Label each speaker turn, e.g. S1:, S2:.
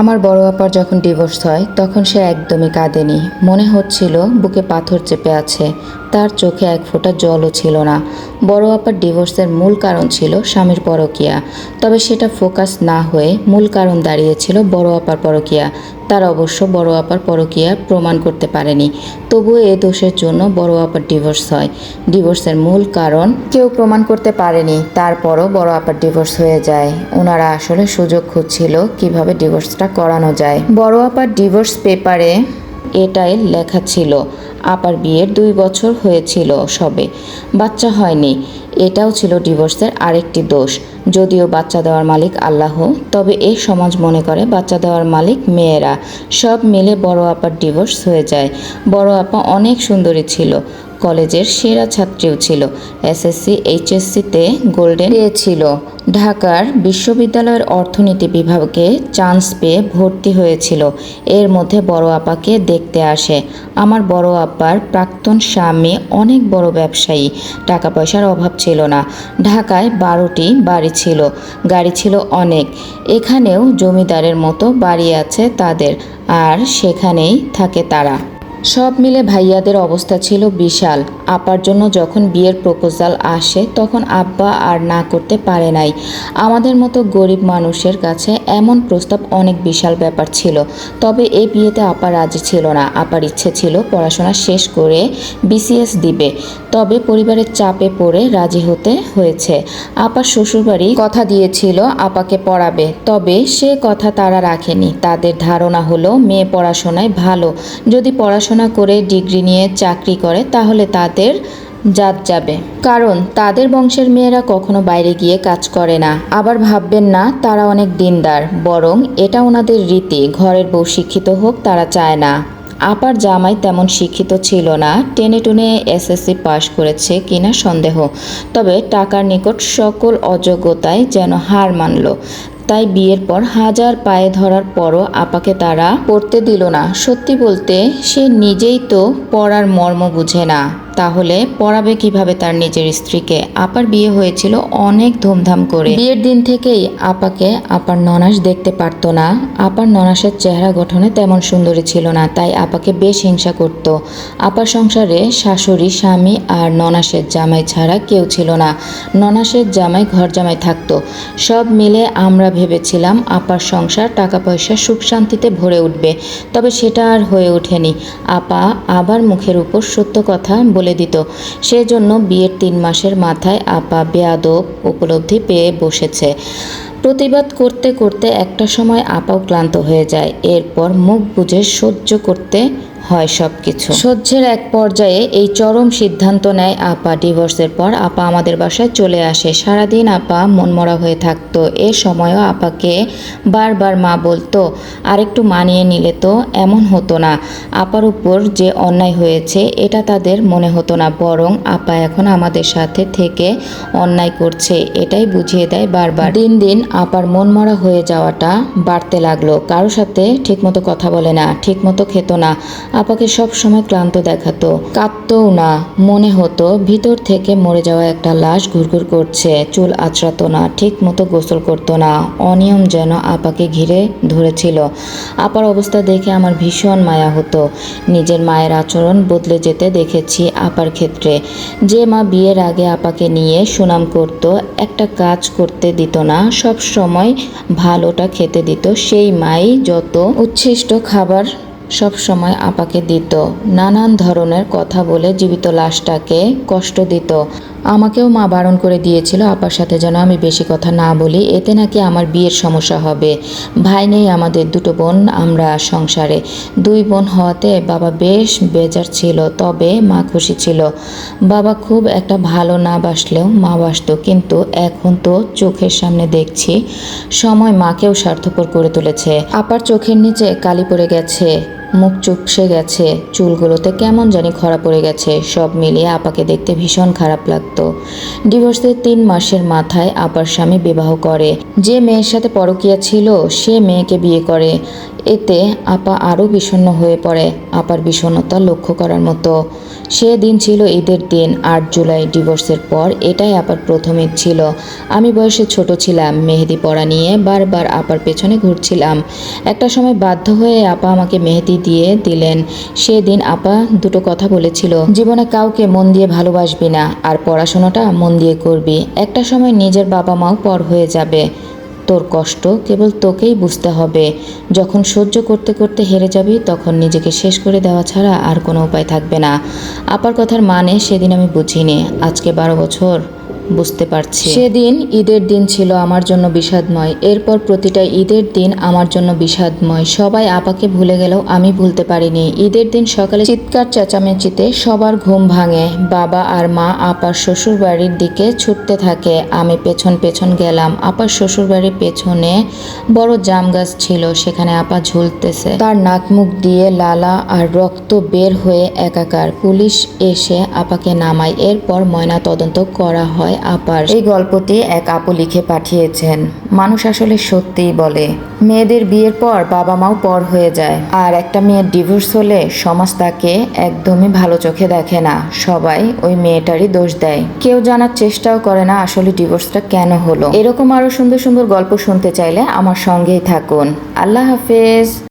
S1: আমার বড় আপার যখন ডিভোর্স হয়, তখন সে একদমই কাঁদেনি। মনে হচ্ছিল বুকে পাথর চেপে আছে। তার চোখে এক ফোঁটা জলও ছিল না। বড় আপার ডিভোর্সের মূল কারণ ছিল স্বামীর পরকিয়া। তবে সেটা ফোকাস না হয়ে মূল কারণ দাঁড়িয়েছিল বড় আপার পরকিয়া। তার অবশ্য বড় আপার পরকিয়া প্রমাণ করতে পারেনি। তবুও এ দোষের জন্য বড় আপার ডিভোর্স হয়। ডিভোর্সের মূল কারণ কেউ প্রমাণ করতে পারেনি। তারপরও বড় আপার ডিভোর্স হয়ে যায়। ওনারা আসলে সুযোগ খুঁজছিল কীভাবে ডিভোর্সটা করানো যায়। বড় আপার ডিভোর্স পেপারে এটাই লেখা ছিল। আপার বিয়ের দুই বছর হয়েছিল সবে। বাচ্চা হয়নি। এটাও ছিল ডিভোর্সের আরেকটি দোষ। যদিও বাচ্চা দেওয়ার মালিক আল্লাহ, তবে এই সমাজ মনে করে বাচ্চা দেওয়ার মালিক মেয়েরা। সব মিলে বড় আপার ডিভোর্স হয়ে যায়। বড় আপা অনেক সুন্দরী ছিল। কলেজের সেরা ছাত্রীও ছিল। এসএসসি, এইচএসসিতে গোল্ডেন পেয়েছিল ঢাকার বিশ্ববিদ্যালয়ের অর্থনীতি বিভাগে চান্স পেয়ে ভর্তি হয়েছিল। এর মধ্যে বড় আপাকে দেখতে আসে। আমার বড় আপার প্রাক্তন স্বামী অনেক বড় ব্যবসায়ী। টাকা পয়সার অভাব ছিল না। ঢাকায় বারোটি বাড়ি ছিল। গাড়ি ছিল অনেক। এখানেও জমিদারের মতো বাড়ি আছে তাদের। আর সেখানেই থাকে তারা। সব মিলে ভাইয়াদের অবস্থা ছিল বিশাল। আপার জন্য যখন বিয়ের প্রপোজাল আসে, তখন আব্বা আর না করতে পারে নাই। আমাদের মতো গরিব মানুষের কাছে এমন প্রস্তাব অনেক বিশাল ব্যাপার ছিল। তবে এই বিয়েতে আপা রাজি ছিল না। আপার ইচ্ছে ছিল পড়াশোনা শেষ করে বিসিএস দিবে। তবে পরিবারের চাপে পড়ে রাজি হতে হয়েছে। আপার শ্বশুরবাড়ি কথা দিয়েছিল, আপাকে পড়াবে। তবে সে কথা তারা রাখেনি। তাদের ধারণা হলো, মেয়ে পড়াশোনায় ভালো। যদি পড়াশোনা করে ডিগ্রি নিয়ে চাকরি করে, তাহলে তাদের জাত যাবে। কারণ তাদের বংশের মেয়েরা কখনো বাইরে গিয়ে কাজ করে না। আবার ভাববেন না, তারা অনেক দিনদার। বরং এটা ওনাদের রীতি, ঘরের বউ শিক্ষিত হোক, তারা চায় না। আপার জামাই তেমন শিক্ষিত ছিল না, টেনে টুনে এসএসসি পাশ করেছে কিনা সন্দেহ। তবে টাকার নিকট সকল অযোগ্যতায় যেন হার মানল। তাই বিয়ের পর হাজার পায়ে ধরার পরও আপাকে তারা পড়তে দিল না। সত্যি বলতে সে নিজেই তো পড়ার মর্ম বুঝে না। তাহলে পড়াবে কীভাবে তার নিজের স্ত্রীকে? আপার বিয়ে হয়েছিল অনেক ধুমধাম করে। বিয়ের দিন থেকেই আপাকে আপার ননাস দেখতে পারতো না। আপার ননাসের চেহারা গঠনে তেমন সুন্দরী ছিল না, তাই আপাকে বেশ হিংসা করত। আপার সংসারে শাশুড়ি, স্বামী আর ননাসের জামাই ছাড়া কেউ ছিল না। ননাসের জামাই ঘর জামাই থাকতো। সব মিলে আমরা ভেবেছিলাম আপার সংসার টাকা পয়সা সুখ শান্তিতে ভরে উঠবে, তবে সেটা আর হয়ে ওঠেনি। আপা আবার মুখের উপর সত্য কথা বলে দিত। সেজন্য বিয়ের তিন মাসের মাথায় আপা বেয়াদব উপলব্ধি পেয়ে বসেছে। প্রতিবাদ করতে করতে একটা সময় আপাও ক্লান্ত হয়ে যায়। এরপর মুখ বুঝে সহ্য করতে হয় সব কিছু সহ্যের এক পর্যায়ে এই চরম সিদ্ধান্ত নেয় আপা। ডিভোর্সের পর আপা আমাদের বাসায় চলে আসে। সারাদিন আপা মনমরা হয়ে থাকতো। এ সময়ও আপাকে বারবার মা বলতো, আরেকটু মানিয়ে নিলে তো এমন হতো না। আপার উপর যে অন্যায় হয়েছে, এটা তাদের মনে হতো না। বরং আপা এখন আমাদের সাথে থেকে অন্যায় করছে। এটাই বুঝিয়ে দেয় বারবার। দিন দিন আপার মনমরা হয়ে যাওয়াটা বাড়তে লাগল। কারও সাথে ঠিকমতো কথা বলে না, ঠিকমতো খেত না। আপাকে সব সময় ক্লান্ত দেখাতো। কাঁদতও না, মনে হতো ভিতর থেকে মরে যাওয়া একটা লাশ ঘুরঘুর করছে, চুল আঁচড়াতো না, ঠিক মতো গোসল করতো না, অনিয়ম যেন আপাকে ঘিরে ধরেছিল। আপার অবস্থা দেখে আমার ভীষণ মায়া হতো। নিজের মায়ের আচরণ বদলে যেতে দেখেছি আপার ক্ষেত্রে। যে মা বিয়ের আগে আপাকে নিয়ে সুনাম করত, একটা কাজ করতে দিত না, সব সময় ভালোটা খেতে দিত, সেই মাই যত উচ্ছিষ্ট খাবার সব সময় আপাকে দিত। নানান ধরনের কথা বলে জীবিত লাশটাকে কষ্ট দিত। আমাকেও মা বারণ করে দিয়েছিল, আপার সাথে যেন আমি বেশি কথা না বলি, এতে নাকি আমার বিয়ের সমস্যা হবে। ভাই নেই আমাদের দুটো বোন, আমরা সংসারে। দুই বোন হওয়াতে বাবা বেশ বেজার ছিল, তবে মা খুশি ছিল। বাবা খুব একটা ভালো না বাসলেও মা বাসতো, কিন্তু এখন তো চোখের সামনে দেখছি সময় মাকেও স্বার্থপর করে তুলেছে। আপার চোখের নিচে কালি পড়ে গেছে। মুখ চুপসে গেছে। চুলগুলোতে কেমন জানি খরা পড়ে গেছে। সব মিলিয়ে আপাকে দেখতে ভীষণ খারাপ লাগতো। ডিভোর্সের তিন মাসের মাথায় আপার স্বামী বিবাহ করে। যে মেয়ের সাথে পরকিয়া ছিল, সে মেয়েকে বিয়ে করে। এতে আপা আরও বিষণ্ণ হয়ে পড়ে। আপার বিষণ্ণতা লক্ষ্য করার মতো। সে দিন ছিল ঈদের দিন, আট জুলাই ডিভোর্সের পর এটাই আপার প্রথম ঈদ ছিল। আমি বয়সে ছোট ছিলাম, মেহেদি পড়া নিয়ে বারবার আপার পেছনে ঘুরছিলাম। একটা সময় বাধ্য হয়ে আপা আমাকে মেহেদি দিয়ে দিলেন। সেদিন আপা দুটো কথা বলেছিল। জীবনে কাউকে মন দিয়ে ভালোবাসবি না, আর পড়াশোনাটা মন দিয়ে করবি। একটা সময় নিজের বাবা মাও পর হয়ে যাবে। তোর কষ্ট কেবল তোকেই বুঝতে হবে। যখন সহ্য করতে করতে হেরে যাবি, তখন নিজেকে শেষ করে দেওয়া ছাড়া আর কোনো উপায় থাকবে না। আপার কথার মানে সেদিন আমি বুঝিনি। আজকে বারো বছর। বুঝতে পারছি। সেদিন ঈদের দিন ছিল আমার জন্য বিষাদময়। এরপর প্রতিটা ঈদের দিন আমার জন্য বিষাদময়। সবাই আপাকে ভুলে গেলেও আমি ভুলতে পারিনি। ঈদের দিন সকালে চিৎকার চেঁচামেচিতে সবার ঘুম ভাঙে। বাবা আর মা আপার শ্বশুর বাড়ির দিকে ছুটতে থাকে। আমি পেছন পেছন গেলাম। আপার শ্বশুর বাড়ির পেছনে বড় জাম গাছ ছিল। সেখানে আপা ঝুলতেছে। তার নাক মুখ দিয়ে লালা আর রক্ত বের হয়ে একাকার। পুলিশ এসে আপাকে নামায়। এরপর ময়না তদন্ত করা হয় আপার এই গল্পটি এক আপু লিখে পাঠিয়েছেন। মানুষ আসলে সত্যিই বলে, মেয়েদের বিয়ের পর বাবা মাও পর হয়ে যায়। আর একটা মেয়ের ডিভোর্স হলে সমাজ তাকে একদমই ভালো চোখে দেখে না। সবাই ওই মেয়েটারই দোষ দেয়। কেউ জানার চেষ্টাও করে না আসলে ডিভোর্সটা কেন হলো। এরকম আরও সুন্দর সুন্দর গল্প শুনতে চাইলে আমার সঙ্গেই থাকুন। আল্লাহ হাফেজ।